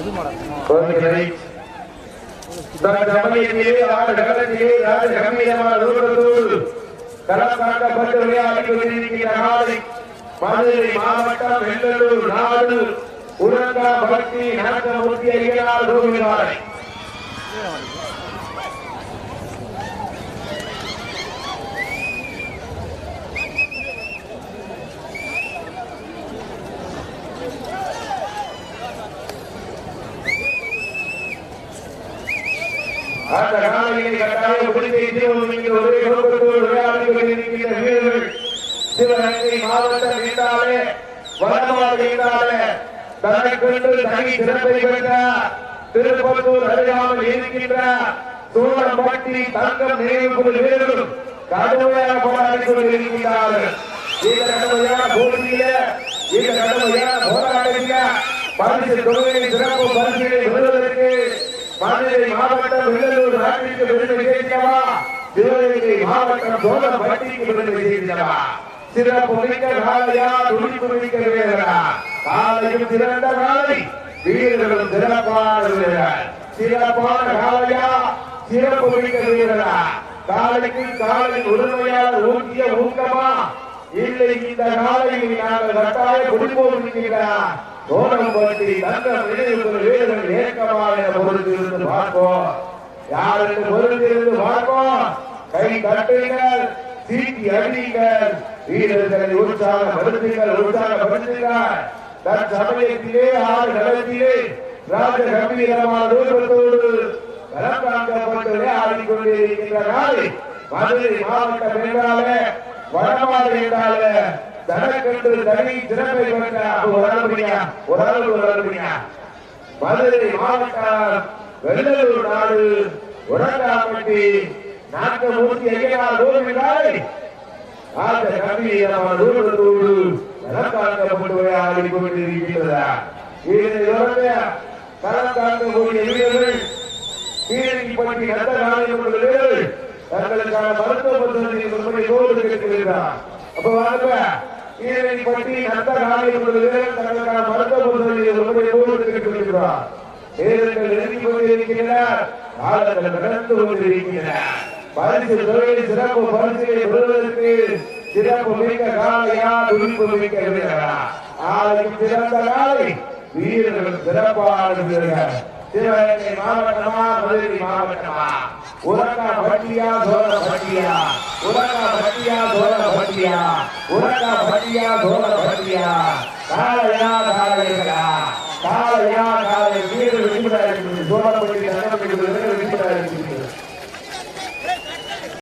Okay தமிழகத்திலே ஆறு கடலத்திலே ராஜ கம்பீரமான ரூபத்தோடு களத்தாக்கப்பட்டு விளையாடி கொண்டிருக்கிற நாளை மதுரை மாவட்டம் வெள்ளலூர் நாடு உலகா பக்தி நாட்டமூர்த்தி ஐயனார் ரூபினாரை அந்த காலையிலே கட்டாயம் முடிவை தீர்வு ஒரே நோக்கத்தோடு விளையாடி கொண்டிருக்கின்ற வீரர்கள் சிவகங்கை மாவட்டம் என்றாலே வடமாடு என்றாலே தனக்கென்று தனி சிறப்பை பெற்ற திருப்பத்தூர் அருகாமல் இருக்கின்ற சூழம்பட்டி தங்கம் நினைவு வீரர்களும் கடுமையாக போராடி கொண்டிருக்கிறார்கள் இந்த கடுமையான போட்டியில இந்த கடுமையான போராட்டத்தில பரிசு தொழுகை சிறப்பு பரிசுகளை பெறுவதற்கு மதுரை மாவட்டம் வெள்ளலூர் நாட்டிற்கு பெருமை சேர்க்கவா சிவகங்கை மாவட்டம் சோழப்பட்டிக்கு பெருமை சேர்க்கவா சிறப்பு மிக்க காலையா துடிப்பு மிக்க வீரரா? காலையும் சிறந்த காலை வீரர்களும் சிறப்பான வீரர் சிறப்பான காலையா சிறப்பு மிக்க வீரரா? காலைக்கு காலை உரிமையாளர் ஊக்கிய ஊக்கமா? இல்லை இந்த காலையில் நாங்கள் கட்டாய குடிப்போம் என்கிறார் சோழம் தங்கம் நினைவு வீரர்கள் ஏக்கமாக பொறுத்து இருந்து பார்ப்போம். யாருக்கு பொறுத்து இருந்து பார்ப்போம்? கை தட்டுங்கள் சீட்டி அடிங்கள் வீரர்களை உற்சாகப்படுத்துங்கள் உற்சாகப்படுத்துங்கள். தன் ஆறு களத்திலே ராஜ கம்பீரமான ரூபத்தோடு கலந்தாக்கப்பட்டு விளையாடி கொண்டிருக்கின்ற நாளை மதுரை மாவட்ட என்றாலே வடமாடு என்றால தனக்கென்று தனி திறமை பெற்ற ஒரு ஆளுபடியா ஒரு ஆளு ஒரு ஆளுபடியா மதுரை மாவட்டம் வெள்ளலூர் நாடு உடங்காப்பட்டி நாட்டமூர்த்தி ஐயனார் கோவிந்தாய் ஆக கம்பீரமான ரூபத்தோடு கலந்தாக்கப்பட்டு விளையாடி கொண்டிருக்கின்றதா. இதனை தொடர்ந்து கலந்தாக்கக்கூடிய வீரர்கள் கீழடிப்பட்டி நல்ல நாளைகள் தங்களுக்கான மருத்துவ பரிசோதனை முறை கோவில் கேட்கிறார் அப்ப வாங்க கீழடிப்பட்டி நல்ல நாளைகள் தங்களுக்கான மருத்துவ பரிசோதனை முறை கோவில் கேட்கிறார் நேரங்கள் நெருங்கி கொண்டிருக்கிறார் காலங்கள் கடந்து கொண்டிருக்கிறார் பரிசு தொழில் சிறப்பு பரிசுகளை பெறுவதற்கு சிறப்பு மிக்க காலையா துடிப்பு மிக்க வீரரா. நாளைக்கு சிறந்த நாளை வீரர்கள் சிறப்பான வீரர்கள் சிவகங்கை மாவட்டமா மதுரை மாவட்டமா? உரக்கா பட்டியா தோர பட்டியா? உரக்கா பட்டியா தோர பட்டியா? உரக்கா பட்டியா தோர பட்டியா? காலையா காலையா காலையா காலை வீரர்கள் விடுபட இருக்குது